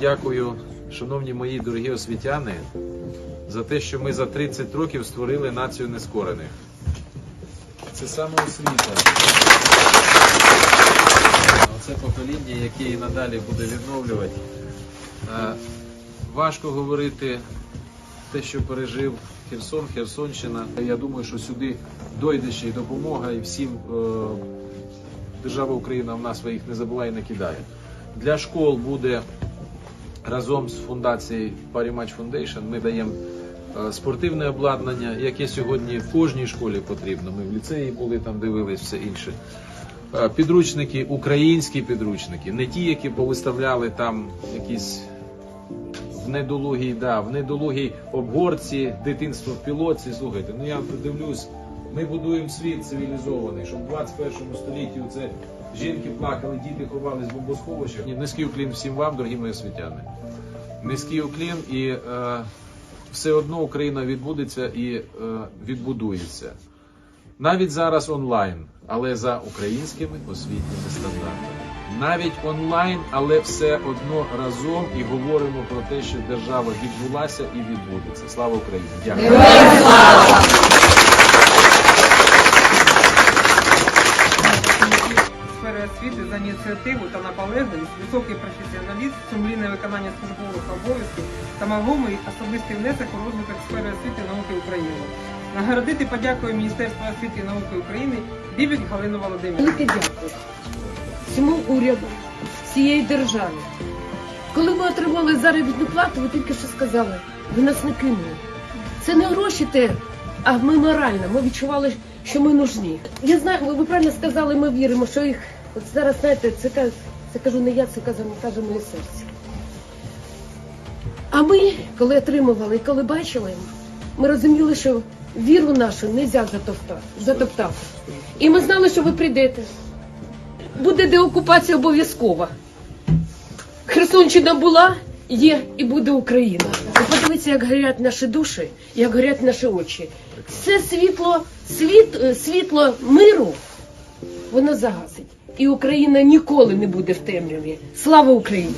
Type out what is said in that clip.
дякую, шановні мої дорогі освітяни, за те, що ми за 30 років створили націю нескорених. Це саме освіта. Оце покоління, яке і надалі буде відновлювати. Е, Важко говорити те, що пережив Херсон, Херсонщина. Я думаю, що сюди дойде ще й допомога, і всім е, держава Україна в нас своїх не забуває і не кидає. Для школ буде разом з фундацією Parimatch Foundation ми даємо е, спортивне обладнання, яке сьогодні в кожній школі потрібно. Ми в ліцеї були там, дивились все інше. Е, Підручники, українські підручники, не ті, які повиставляли там якісь в недолугій, да, в недолугій обгорці, дитинство в пілоці. Слухайте, ну я дивлюсь, ми будуємо світ цивілізований, щоб в 21 столітті це жінки плакали, діти ховались в бомбосховищах. Низький уклін всім вам, дорогі мої освітяни. Низький уклін і е, все одно Україна відбудеться і е, відбудується. Навіть зараз онлайн, але за українськими освітніми стандартами. Навіть онлайн, але все одно разом і говоримо про те, що держава відбулася і відбудеться. Слава Україні! Дякую. сфери освіти за ініціативу та наполегливість, високий професіоналізм, сумлінне виконання службових обов'язків та вагомий особистий внесок у розвиток сфери освіти науки України. Нагородити подякою Міністерства освіти і науки України Бібік Галину Володимирівну. Велике дякую всьому уряду, всієї держави. Коли ми отримали заробітну плату, ви тільки що сказали, ви нас не кинули. Це не гроші те, а ми морально. Ми відчували, що ми нужні. Я знаю, ви правильно сказали, ми віримо, що їх от зараз знаєте, це, це кажу не я, це каже, моє серце. А ми, коли отримували і коли бачили, ми розуміли, що віру нашу не можна затоптати. І ми знали, що ви прийдете. Буде деокупація обов'язкова. Херсонщина була, є і буде Україна. Ви подивіться, як горять наші душі, як горять наші очі. Це світло, світ, е, світло миру, воно загасить. І Україна ніколи не буде в темряві. Слава Україні!